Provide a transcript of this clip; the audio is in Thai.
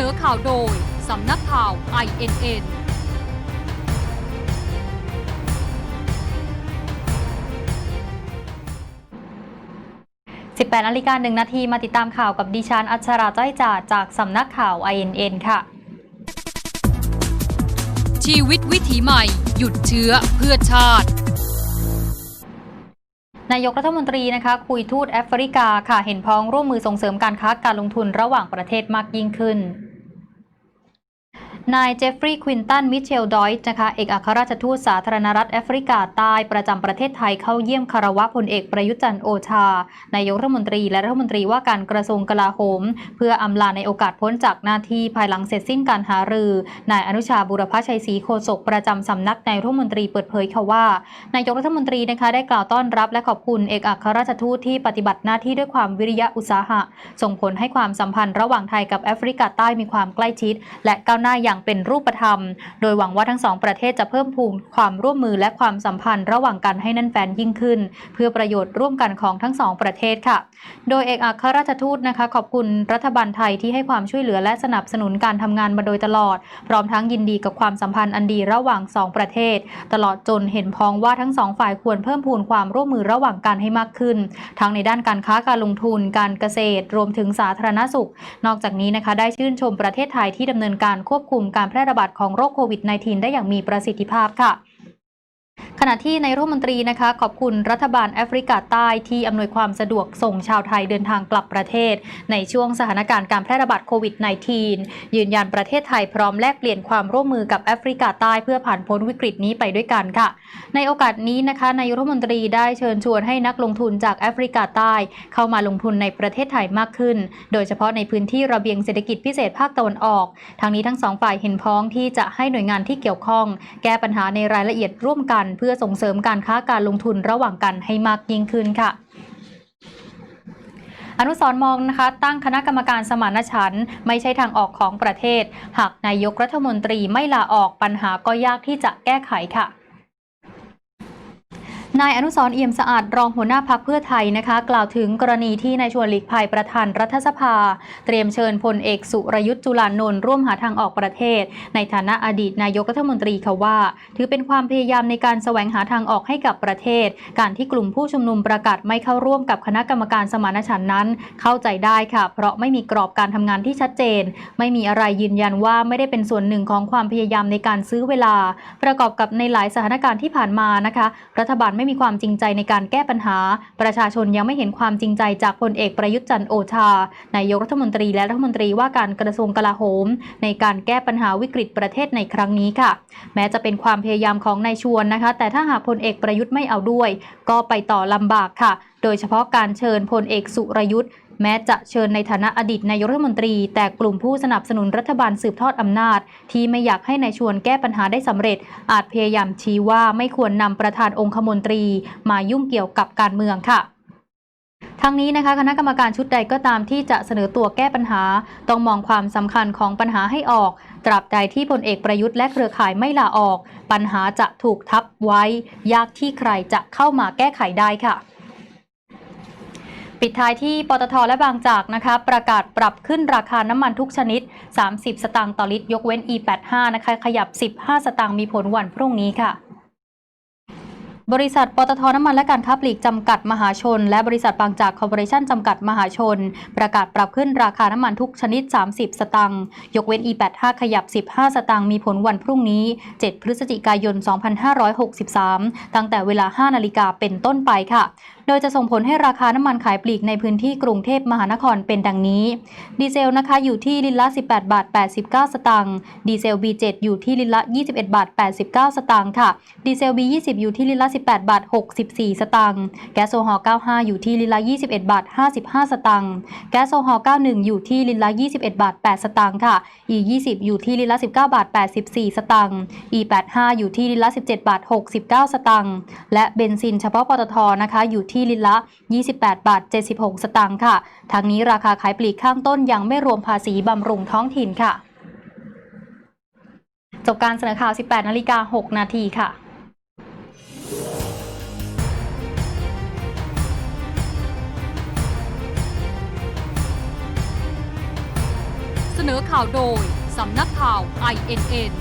นอข่าวโดย สำนักข่าว INN 18นาฬิกา1นาทีมาติดตามข่าวกับดิฉันอัชราจ้อยจ่าจากสำนักข่าว INN ค่ะ ชีวิตวิถีใหม่ หยุดเชื้อเพื่อชาตินายกรัฐมนตรีนะคะคุยทูตแอฟริกาค่ะเห็นพ้องร่วมมือส่งเสริมการค้าการลงทุนระหว่างประเทศมากยิ่งขึ้น นายเจฟฟรีย์ควินตันมิเชลดอยต์นะคะเอกอัครราชทูตสาธารณรัฐแอฟริกาใต้ประจำประเทศไทยเข้าเยี่ยมคารวะพลเอกประยุจันทร์โอชา นายกรัฐมนตรีและรัฐมนตรีว่าการกระทรวงกลาโหม เพื่ออำลาในโอกาสพ้นจากหน้าที่ภายหลังเสร็จสิ้นการหารือ นายอนุชาบุรพชัยศรีโฆษกประจำสำนักนายรัฐมนตรีเปิดเผยค่ะว่า นายกรัฐมนตรีนะคะได้กล่าวต้อนรับและขอบคุณเอกอัครราชทูตที่ปฏิบัติหน้าที่ด้วยความวิริยะอุตสาหะ ส่งผลให้ความสัมพันธ์ระหว่างไทยกับแอฟริกาใต้มีความใกล้ชิด และก้าวหน้าอย่างเป็นรูปธรรม โดยหวังว่าทั้งสองประเทศจะเพิ่มพูนความร่วมมือและความสัมพันธ์ระหว่างกันให้แน่นแฟนยิ่งขึ้น เพื่อประโยชน์ร่วมกันของทั้งสองประเทศค่ะ โดยเอกอัครราชทูตนะคะ ขอบคุณรัฐบาลไทยที่ให้ความช่วยเหลือและสนับสนุนการทำงานมาโดยตลอด พร้อมทั้งยินดีกับความสัมพันธ์อันดีระหว่างสองประเทศ ตลอดจนเห็นพ้องว่าทั้งสองฝ่ายควรเพิ่มพูนความร่วมมือระหว่างกันให้มากขึ้น ทั้งในด้านการค้าการลงทุน การเกษตร รวมถึงสาธารณสุข นอกจากนี้นะคะ ได้ชื่นชมประเทศไทยที่ดำเนินการควบคุมการแพร่ระบาดของโรคโควิด -19 ได้อย่างมีประสิทธิภาพค่ะ ขณะที่นายรัฐมนตรีนะคะขอบคุณรัฐบาลแอฟริกาใต้ที่อำนวยความสะดวกส่งชาวไทยเดินทางกลับประเทศ ในช่วงสถานการณ์การแพร่ระบาดโควิด -19 ยืนยันประเทศไทยพร้อมแลกเปลี่ยนความร่วมมือกับแอฟริกาใต้เพื่อผ่านพ้นวิกฤตนี้ไปด้วยกันค่ะ ในโอกาสนี้นะคะนายรัฐมนตรีได้เชิญชวนให้นักลงทุนจากแอฟริกาใต้ เข้ามาลงทุนในประเทศไทยมากขึ้น โดยเฉพาะในพื้นที่ระเบียงเศรษฐกิจพิเศษภาคตะวันออก ทางนี้ทั้งสองฝ่ายเห็นพ้องที่จะให้หน่วยงานที่เกี่ยวข้อง แก้ปัญหาในรายละเอียดร่วมกันเพื่อื่อส่งเสริมการค้าการลงทุนระหว่างกันให้มากยิ่งขึ้นค่ะอนุสรมองนะคะตั้งคณะกรรมการสมานฉันท์ไม่ใช่ทางออกของประเทศ หากนายกรัฐมนตรีไม่ลาออกปัญหาก็ยากที่จะแก้ไขค่ะ นายอนุสร์เอี่ยมสะอาดรองหัวหน้าพักเพื่อไทยนะคะ กล่าวถึงกรณีที่นายชวนหลีกภัยประธานรัฐสภา เตรียมเชิญพลเอกสุรยุทธ์จุลานนท์ร่วมหาทางออกประเทศ ในฐานะอดีตนายกรัฐมนตรีค่ะว่า ถือเป็นความพยายามในการแสวงหาทางออกให้กับประเทศ การที่กลุ่มผู้ชุมนุมประกาศไม่เข้าร่วมกับคณะกรรมการสมานฉันท์นั้น เข้าใจได้ค่ะ เพราะไม่มีกรอบการทำงานที่ชัดเจน ไม่มีอะไรยืนยันว่าไม่ได้เป็นส่วนหนึ่งของความพยายามในการซื้อเวลา ประกอบกับในหลายสถานการณ์ที่ผ่านมานะคะ รัฐบาลไม่มีความจริงใจในการแก้ปัญหา ประชาชนยังไม่เห็นความจริงใจจากพลเอกประยุทธ์จันทร์โอชานายกรัฐมนตรีและรัฐมนตรีว่าการกระทรวงกลาโหม ในการแก้ปัญหาวิกฤตประเทศในครั้งนี้ค่ะ แม้จะเป็นความพยายามของนายชวนนะคะ แต่ถ้าหากพลเอกประยุทธ์ไม่เอาด้วย ก็ไปต่อลำบากค่ะ โดยเฉพาะการเชิญพลเอกสุรยุทธ์ แม้จะเชิญในฐานะอดีตนายกรัฐมนตรี แต่กลุ่มผู้สนับสนุนรัฐบาลสืบทอดอำนาจ ที่ไม่อยากให้ในายชวนแก้ปัญหาได้สำเร็จ อาจพยายามชี้ว่าไม่ควรนำประธานองคมนตรี มายุ่งเกี่ยวกับการเมืองค่ะทั้งนี้นะคะคณะกรรมการชุดใดก็ตามที่จะเสนอตัวแก้ปัญหา ต้องมองความสำคัญของปัญหาให้ออก ตราบใดที่พลเอกประยุทธ์และเครือข่ายไม่ลาออก ปัญหาจะถูกทับไว้ ยากที่ใครจะเข้ามาแก้ไขได้ค่ะ ปิดท้ายที่ปตทและบางจากนะคะประกาศปรับขึ้นราคาน้ำมันทุกชนิด 30 สตางค์ต่อลิตร ยกเว้น E85 นะคะขยับ 15 สตางค์มีผลวันพรุ่งนี้ค่ะ บริษัทปตทน้ำมันและการค้าปลีกจำกัดมหาชน และบริษัทบางจากคอร์ปอเรชั่นจำกัดมหาชน ประกาศปรับขึ้นราคาน้ำมันทุกชนิด 30 สตางค์ยกเว้น E85 ขยับ 15 สตางค์มีผลวันพรุ่งนี้ 7 พฤศจิกายน 2563 ตั้งแต่เวลา 5 นาฬิกาเป็นต้นไปค่ะ โดยจะส่งผลให้ราคาน้ำมันขายปลีกในพื้นที่กรุงเทพมหานครเป็นดังนี้ ดีเซลนะคะอยู่ที่ลิตรละ 18 บาท 89 สตางค์ ดีเซล B7 อยู่ที่ลิตรละ 21 บาท 89 สตางค์ค่ะ ดีเซล B20 อยู่ที่ลิตรละ 18 บาท 64 สตางค์ แก๊สโซฮอล์95 อยู่ที่ลิตรละ 21 บาท 55 สตางค์ แก๊สโซฮอล์91 อยู่ที่ลิตรละ 21 บาท 8 สตางค์ค่ะ E20 อยู่ที่ลิตรละ 19 บาท 84 สตางค์ E85 อยู่ที่ลิตรละ 17 บาท 69 สตางค์ และเบนซินเฉพาะปตทนะคะอยู่ที่ลิตรละ 28 บาท 76 สตางค์ค่ะ ทางนี้ราคาขายปลีกข้างต้นยังไม่รวมภาษีบำรุงท้องถิ่นค่ะ จบการเสนอข่าว 18 นาฬิกา 6 นาทีค่ะสนอข่าวโดย สำนักข่าว INN